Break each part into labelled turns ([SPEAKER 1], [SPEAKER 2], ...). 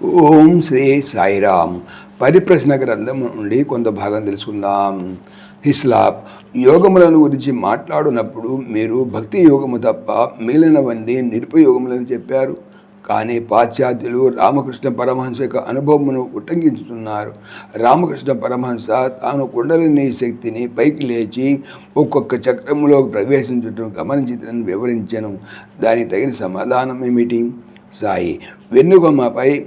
[SPEAKER 1] ఓం శ్రీ సాయిరామ్. పరిప్రశ్న గ్రంథం నుండి కొంత భాగం తెలుసుకుందాం. హిస్లాప్ యోగములను గురించి మాట్లాడినప్పుడు మీరు భక్తి యోగము తప్ప మిగిలినవన్నీ నిరుపయోగములని చెప్పారు. కానీ పాశ్చాత్యులు రామకృష్ణ పరమహంస యొక్క అనుభవమును ఉటంకించుతున్నారు. రామకృష్ణ పరమహంస తాను కుండలిని శక్తిని పైకి లేచి ఒక్కొక్క చక్రములో ప్రవేశించడం గమనించదని వివరించను. దానికి తగిన సమాధానం ఏమిటి? సాయి వెన్నుగొమ్మపై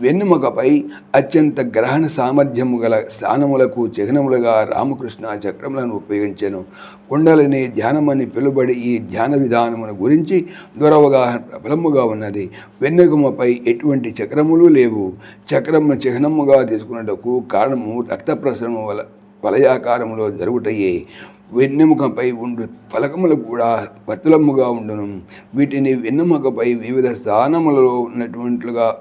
[SPEAKER 1] వెన్నుమకపై అత్యంత గ్రహణ సామర్థ్యము గల స్థానములకు చిహ్నములుగా రామకృష్ణ చక్రములను ఉపయోగించెను. కుండలిని ధ్యానమని పిలువబడి ఈ ధ్యాన విధానమును గురించి దురవగాహన ప్రబలముగా ఉన్నది. వెన్నుగుమపై ఎటువంటి చక్రములు లేవు. చక్రము చిహ్నముగా తీసుకున్నటకు కారణము రక్త ప్రసరణ వల వలయాకారములో జరుగుటయే. వెన్నెముకపై ఉండు ఫలకములు కూడా వర్తులముగా ఉండును. వీటిని వెన్నెముకపై వివిధ స్థానములలో ఉన్నటువంటిగా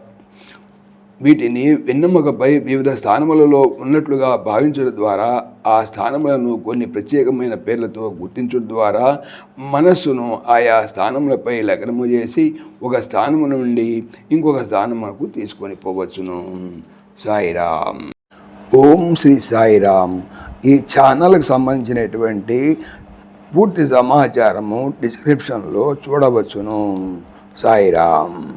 [SPEAKER 1] వీటిని వెన్నెముకపై వివిధ స్థానములలో ఉన్నట్లుగా భావించడం ద్వారా ఆ స్థానములను కొన్ని ప్రత్యేకమైన పేర్లతో గుర్తించడం ద్వారా మనస్సును ఆయా స్థానములపై లగ్నము చేసి ఒక స్థానము నుండి ఇంకొక స్థానమునకు తీసుకొని పోవచ్చును. సాయిరామ్. ఓం శ్రీ సాయిరామ్. ఈ ఛానల్కి సంబంధించినటువంటి పూర్తి సమాచారము డిస్క్రిప్షన్లో చూడవచ్చును. సాయిరామ్.